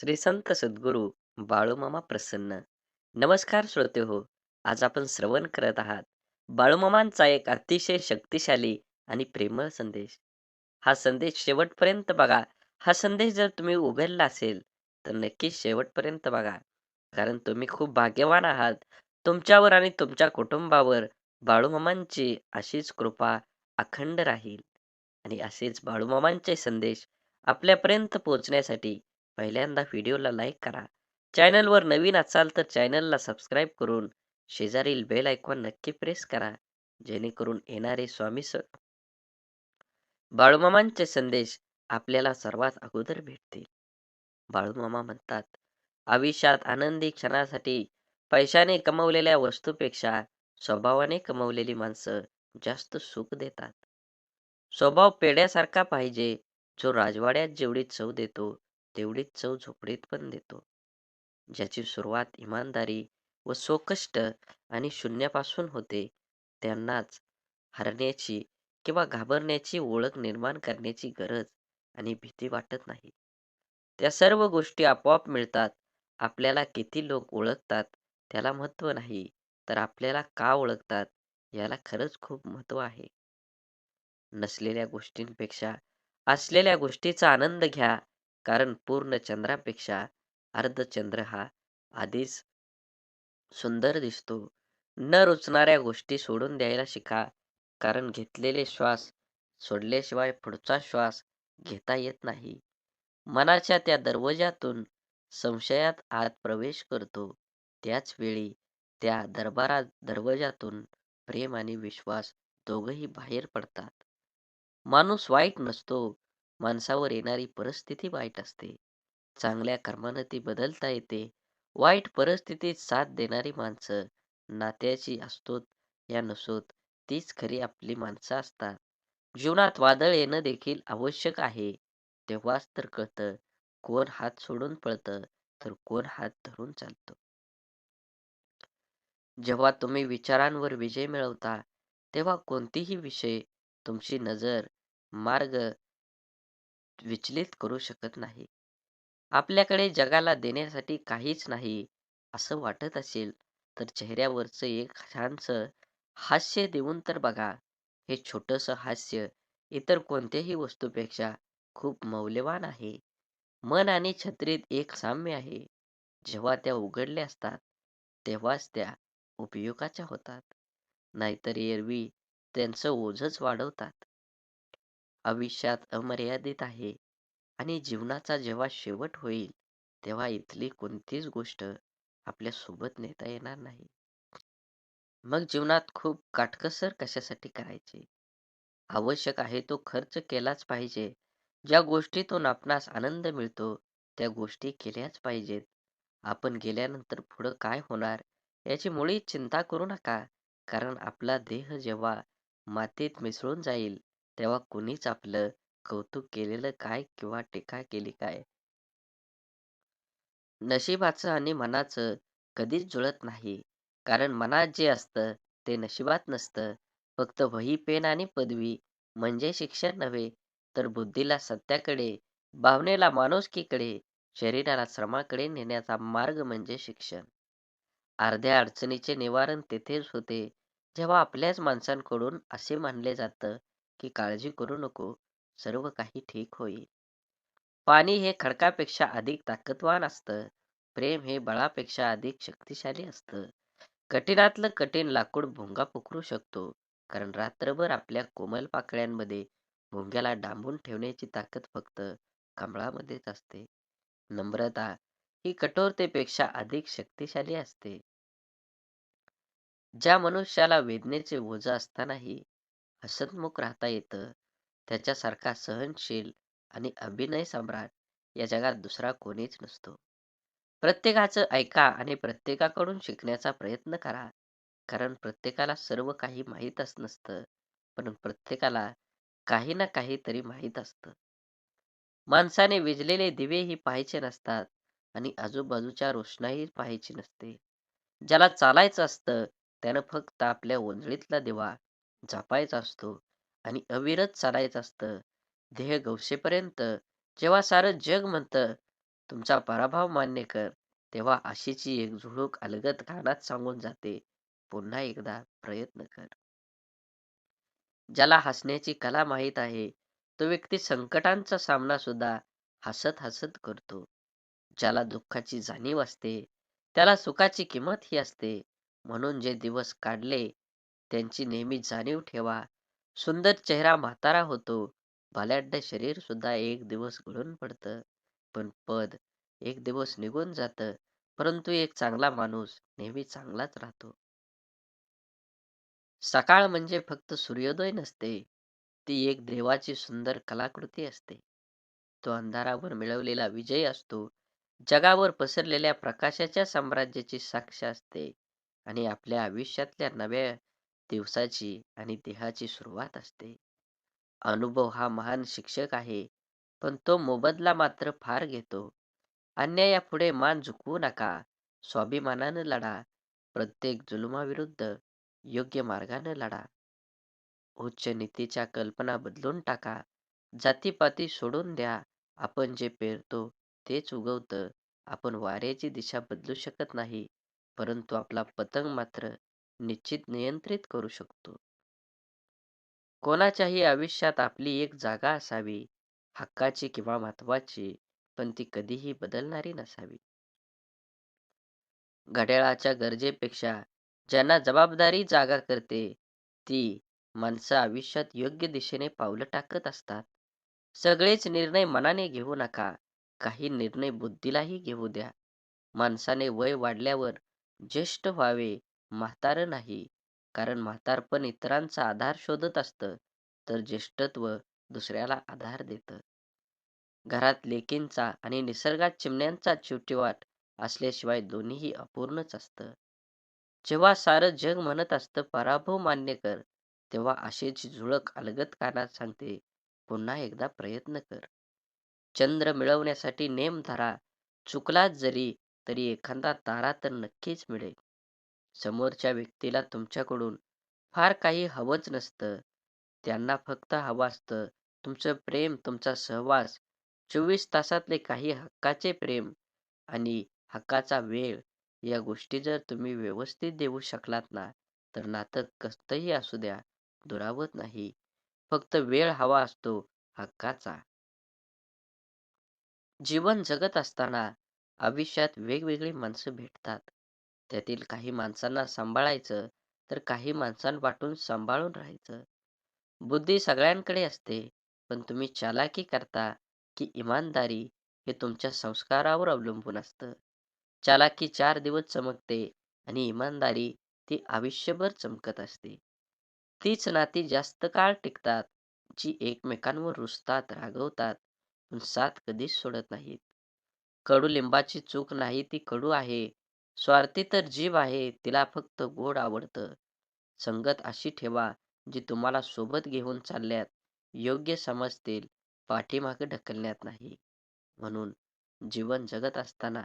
श्री संत सद्गुरू बाळूमामा प्रसन्न. नमस्कार श्रोते हो आज आपण श्रवण करत आहात. बाळूमामांचा एक अतिशय शक्तिशाली आणि प्रेमळ संदेश. हा संदेश शेवटपर्यंत बघा. हा संदेश जर तुम्ही उघडला असेल तर नक्कीच शेवटपर्यंत बघा. कारण तुम्ही खूप भाग्यवान आहात. तुमच्यावर आणि तुमच्या कुटुंबावर बाळूमामांची अशीच कृपा अखंड राहील. आणि असेच बाळूमामांचे संदेश आपल्यापर्यंत पोहोचण्यासाठी पहिल्यांदा व्हिडिओला लाईक करा. चॅनलवर नवीन असाल तर चॅनलला सबस्क्राईब करून शेजारील बेल आयकॉन नक्की प्रेस करा जेणेकरून येणारे स्वामी स बाळूमामांचे संदेश आपल्याला सर्वात अगोदर भेटतील. बाळूमामा म्हणतात आयुष्यात आनंदी क्षणासाठी पैशाने कमवलेल्या वस्तूपेक्षा स्वभावाने कमवलेली माणसं जास्त सुख देतात. स्वभाव पेड्यासारखा पाहिजे जो राजवाड्यात जेवढी चव देतो तेवढीच चव झोपडीत पण देतो. ज्याची सुरुवात इमानदारी व सोकष्ट आणि शून्यापासून होते त्यांनाच हरण्याची किंवा घाबरण्याची ओळख निर्माण करण्याची गरज आणि भीती वाटत नाही. त्या सर्व गोष्टी आपोआप मिळतात. आपल्याला किती लोक ओळखतात त्याला महत्त्व नाही तर आपल्याला का ओळखतात याला खरंच खूप महत्त्व आहे. नसलेल्या गोष्टींपेक्षा असलेल्या गोष्टीचा आनंद घ्या कारण पूर्ण चंद्रापेक्षा अर्धचंद्र हा आधीच सुंदर दिसतो. न रुचणाऱ्या गोष्टी सोडून द्यायला शिका कारण घेतलेले श्वास सोडल्याशिवाय पुढचा श्वास घेता येत नाही. मनाच्या त्या दरवाजातून संशयात आत प्रवेश करतो. त्याच वेळी त्या दरबारा दरवाजातून प्रेम आणि विश्वास दोघंही बाहेर पडतात. माणूस वाईट नसतो माणसावर येणारी परिस्थिती वाईट असते. चांगल्या कर्मानं ती बदलता येते. वाईट परिस्थितीत साथ देणारी माणसं नात्याची असतोत या नसोत तीच खरी आपली माणसं असतात. जीवनात वादळ येणं देखील आवश्यक आहे. तेव्हाच तर कळतं कोण हात सोडून पळतं तर कोण हात धरून चालतो. जेव्हा तुम्ही विचारांवर विजय मिळवता तेव्हा कोणतीही विषय तुमची नजर मार्ग विचलित करू शकत नाही. आपल्याकडे जगाला देण्यासाठी काहीच नाही असं वाटत असेल तर चेहऱ्यावरचं एक छानसं हास्य देऊन तर बघा. हे छोटंसं हास्य इतर कोणत्याही वस्तूपेक्षा खूप मौल्यवान आहे. मन आणि छत्रीत एक साम्य आहे. जेव्हा त्या उघडल्या असतात तेव्हाच त्या उपयोगाच्या होतात. नाहीतर एरवी त्यांचं ओझच वाढवतात. आयुष्यात अमर्यादित आहे. आणि जीवनाचा जेव्हा शेवट होईल तेव्हा इथली कोणतीच गोष्ट आपल्यासोबत नेता येणार नाही. मग जीवनात खूप काटकसर कशासाठी करायची? आवश्यक आहे तो खर्च केलाच पाहिजे. ज्या गोष्टीतून आपणास आनंद मिळतो त्या गोष्टी केल्याच पाहिजेत. आपण गेल्यानंतर पुढं काय होणार याची मुळीच चिंता करू नका. कारण आपला देह जेव्हा मातीत मिसळून जाईल तेव्हा कुणीच आपलं कौतुक केलेलं काय किंवा टीका केली काय? नशिबाचं आणि मनाचं कधीच जुळत नाही. कारण मनात जे असतं ते नशिबात नसतं. फक्त वही पेन आणि पदवी म्हणजे शिक्षण नव्हे तर बुद्धीला सत्याकडे भावनेला माणुसकीकडे शरीराला श्रमाकडे नेण्याचा मार्ग म्हणजे शिक्षण. अर्ध्या अडचणीचे निवारण तेथेच होते जेव्हा आपल्याच माणसांकडून असे मानले जातं की काळजी करू नको सर्व काही ठीक होईल. पाणी हे खडकापेक्षा अधिक ताकदवान असतं. प्रेम हे बळापेक्षा अधिक शक्तिशाली असतं. कठीणातलं कठीण लाकूड भोंगा पुकरू शकतो कारण रात्रभर आपल्या कोमल पाकळ्यांमध्ये भोंग्याला डांबून ठेवण्याची ताकद फक्त कमळामध्येच असते. नम्रता ही कठोरतेपेक्षा अधिक शक्तिशाली असते. ज्या मनुष्याला वेदनेचे ओझ असतानाही हसतमुख राहता येतं. त्याच्यासारखा सहनशील आणि अभिनय सम्राट या जगात दुसरा कोणीच नसतो. प्रत्येकाचं ऐका आणि प्रत्येकाकडून शिकण्याचा प्रयत्न करा. कारण प्रत्येकाला सर्व काही माहीतच नसतं पण प्रत्येकाला काही ना काहीतरी माहीत असतं. माणसाने विजलेले दिवेही पाहायचे नसतात आणि आजूबाजूच्या रोषणाही पाहायची नसते. ज्याला चालायचं असतं त्यानं फक्त आपल्या ओंजळीतला दिवा जपायचा असतो आणि अविरत चालायचं असतं. ध्येय गवसेपर्यंत जेव्हा सारं जग म्हणतं तुमचा पराभव मान्य कर तेव्हा आशेची एक झुळूक अलगत कानात सांगून जाते पुन्हा एकदा प्रयत्न कर. ज्याला हसण्याची कला माहीत आहे तो व्यक्ती संकटांचा सामना सुद्धा हसत हसत करतो. ज्याला दुःखाची जाणीव असते त्याला सुखाची किंमत ही असते. म्हणून जे दिवस काढले त्यांची नेहमी जाणीव ठेवा. सुंदर चेहरा म्हातारा होतो. बलाढ्य शरीर सुद्धा एक दिवस गळून पडतं. पण पद एक दिवस निघून जातं. परंतु एक चांगला माणूस नेहमी चांगलाच राहतो. सकाळ म्हणजे फक्त सूर्योदय नसते. ती एक देवाची सुंदर कलाकृती असते. तो अंधारावर मिळवलेला विजय असतो. जगावर पसरलेल्या प्रकाशाच्या साम्राज्याची साक्ष असते. आणि आपल्या आयुष्यातल्या नव्या दिवसाची आणि देहाची सुरुवात असते. अनुभव हा महान शिक्षक आहे पण तो मोबदला मात्र फार घेतो. अन्यायापुढे मान झुकवू नका स्वाभिमानानं लढा प्रत्येक जुलुमाविरुद्ध योग्य मार्गाने लढा. उच्च नीतीच्या कल्पना बदलून टाका जातीपाती सोडून द्या आपण जे पेरतो तेच उगवतं आपण वाऱ्याची दिशा बदलू शकत नाही परंतु आपला पतंग मात्र निश्चित नियंत्रित करू शकतो. कोणाच्याही आयुष्यात आपली एक जागा असावी हक्काची किंवा महत्वाची पण ती कधीही बदलणारी नसावी. घड्याळाच्या गरजेपेक्षा ज्यांना जबाबदारी जागा करते ती माणसं आयुष्यात योग्य दिशेने पावलं टाकत असतात. सगळेच निर्णय मनाने घेऊ नका काही निर्णय बुद्धीलाही घेऊ द्या. माणसाने वय वाढल्यावर ज्येष्ठ व्हावे म्हातार नाही. कारण म्हातारपण इतरांचा आधार शोधत असतं तर ज्येष्ठत्व दुसऱ्याला आधार देतं. घरात लेकींचा आणि निसर्गात चिमण्यांचा चिवटीवाट असल्याशिवाय दोन्हीही अपूर्णच असतं. जेव्हा सारं जग म्हणत असतं पराभव मान्य कर तेव्हा आशेची झुळक अलगत कानात सांगते पुन्हा एकदा प्रयत्न कर. चंद्र मिळवण्यासाठी नेम धरा. चुकलाच जरी तरी एखादा तारा तर नक्कीच मिळेल. समोरच्या व्यक्तीला तुमच्याकडून फार काही हवंच नसतं. त्यांना फक्त हवं असतं. तुमचं प्रेम तुमचा सहवास चोवीस तासातले काही हक्काचे प्रेम आणि हक्काचा वेळ या गोष्टी जर तुम्ही व्यवस्थित देऊ शकलात ना तर नातं कसंही असू द्या दुरावत नाही. फक्त वेळ हवा असतो हक्काचा. जीवन जगत असताना आयुष्यात वेगवेगळी माणसं भेटतात. त्यातील काही माणसांना सांभाळायचं तर काही माणसांपाठून सांभाळून राहायचं. बुद्धी सगळ्यांकडे असते पण तुम्ही चालाकी करता की इमानदारी हे तुमच्या संस्कारावर अवलंबून असतं. चालाकी चार दिवस चमकते आणि इमानदारी ती आयुष्यभर चमकत असते. तीच नाती जास्त काळ टिकतात जी एकमेकांवर रुसतात रागवतात पण साथ कधीच सोडत नाहीत. कडुलिंबाची चूक नाही ती कडू आहे स्वार्थी तर जीव आहे तिला फक्त गोड आवडतं. संगत अशी ठेवा जी तुम्हाला सोबत घेऊन चालल्यात योग्य समजतील पाठीमागे ढकलण्यात नाही. म्हणून जीवन जगत असताना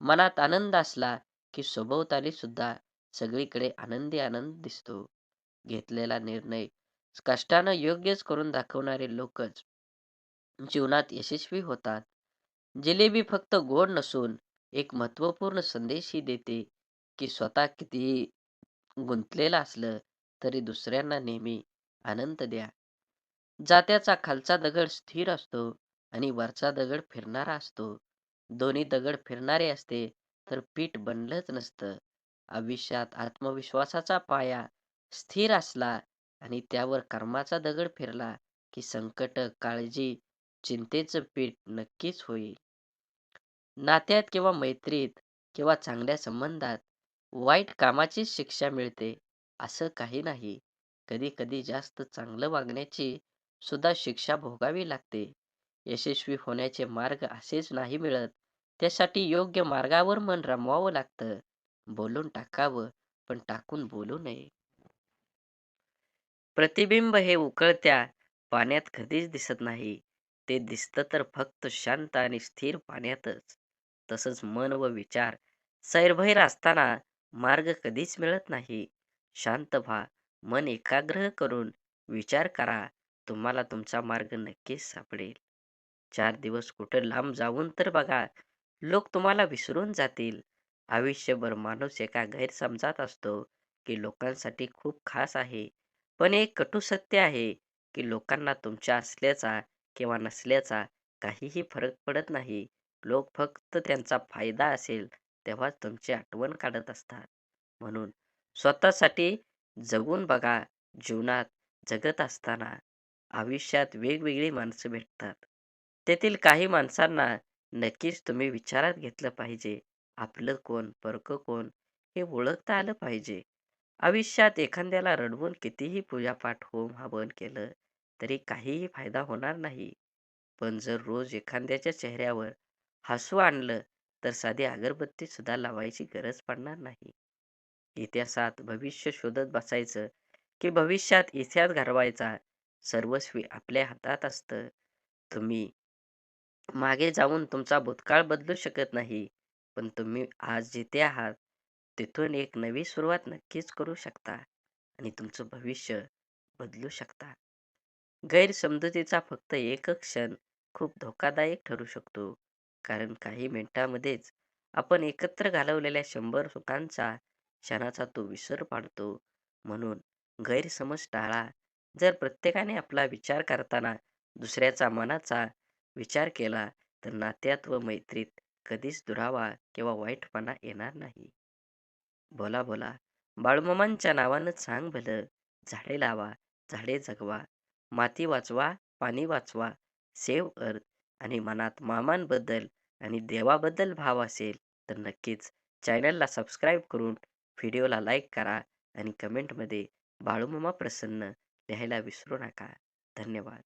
मनात आनंद असला की सभोवताली सुद्धा सगळीकडे आनंदी आनंद दिसतो. घेतलेला निर्णय कष्टानं योग्यच करून दाखवणारे लोकच जीवनात यशस्वी होतात. जिलेबी फक्त गोड नसून एक महत्त्वपूर्ण संदेशही देते की स्वतः कितीही गुंतलेलं असलं तरी दुसऱ्यांना नेहमी आनंद द्या. जात्याचा खालचा दगड स्थिर असतो आणि वरचा दगड फिरणारा असतो. दोन्ही दगड फिरणारे असते तर पीठ बनलंच नसतं. आयुष्यात आत्मविश्वासाचा पाया स्थिर असला आणि त्यावर कर्माचा दगड फिरला की संकट काळजी चिंतेचं पीठ नक्कीच होईल. नात्यात किंवा मैत्रीत किंवा चांगल्या संबंधात वाईट कामाचीच शिक्षा मिळते असं काही नाही. कधी कधी जास्त चांगलं वागण्याची सुद्धा शिक्षा भोगावी लागते. यशस्वी होण्याचे मार्ग असेच नाही मिळत त्यासाठी योग्य मार्गावर मन रमवावं लागतं. बोलून टाकावं पण टाकून बोलू नये. प्रतिबिंब हे उकळत्या पाण्यात कधीच दिसत नाही. ते दिसतं तर फक्त शांत आणि स्थिर पाण्यातच. तसंच मन व विचार सैरभैर असताना मार्ग कधीच मिळत नाही शांत व्हा मन एकाग्र करून विचार करा तुम्हाला तुमचा मार्ग नक्कीच सापडेल चार दिवस कुठं लांब जाऊन तर बघा लोक तुम्हाला विसरून जातील. आयुष्यभर माणूस एका गैरसमजात असतो, की लोकांसाठी खूप खास आहे. पण एक कटू सत्य आहे, की लोकांना तुमच्या असल्याचा किंवा नसल्याचा काहीही फरक पडत नाही. लोक फक्त त्यांचा फायदा असेल तेव्हाच तुमची आठवण काढत असतात. म्हणून स्वतःसाठी जगून बघा. जीवनात जगत असताना आयुष्यात वेगवेगळी माणसं भेटतात. तेथील काही माणसांना नक्कीच तुम्ही विचारात घेतलं पाहिजे. आपलं कोण, परकं कोण हे ओळखता आलं पाहिजे. आयुष्यात एखाद्याला रडवून कितीही पूजापाठ, होम-हवन केलं तरी काहीही फायदा होणार नाही. पण जर रोज एखाद्याच्या चेहऱ्यावर हसू आणलं तर साधी अगरबत्ती सुद्धा लावायची गरज पडणार नाही. इतिहासात भविष्य शोधत बसायचं, की भविष्यात इतिहास घडवायचा सर्वस्वी आपल्या हातात असतं. तुम्ही मागे जाऊन तुमचा भूतकाळ बदलू शकत नाही. पण तुम्ही आज जिथे आहात, तिथून एक नवी सुरुवात नक्कीच करू शकता आणि तुमचं भविष्य बदलू शकता. गैरसमजुतीचा फक्त एक क्षण खूप धोकादायक ठरू शकतो. कारण काही मिनिटांमध्येच आपण एकत्र घालवलेल्या शंभर सुखांचा, क्षणाचा तो विसर पाडतो. म्हणून गैरसमज टाळा. जर प्रत्येकाने आपला विचार करताना दुसऱ्याचा मनाचा विचार केला, तर नात्यात व मैत्रीत कधीच दुरावा किंवा वाईटपणा येणार नाही. बोला बोला, बाळमामांच्या नावानं सांग भलं. झाडे लावा, झाडे जगवा, माती वाचवा, पाणी वाचवा, सेव अर्थ आणि मनात मामांबद्दल आणि देवाबद्दल भाव असेल तर नक्कीच चॅनलला सबस्क्राईब करून व्हिडिओला लाईक करा आणि कमेंटमध्ये बाळूमामा प्रसन्न लिहायला विसरू नका. धन्यवाद.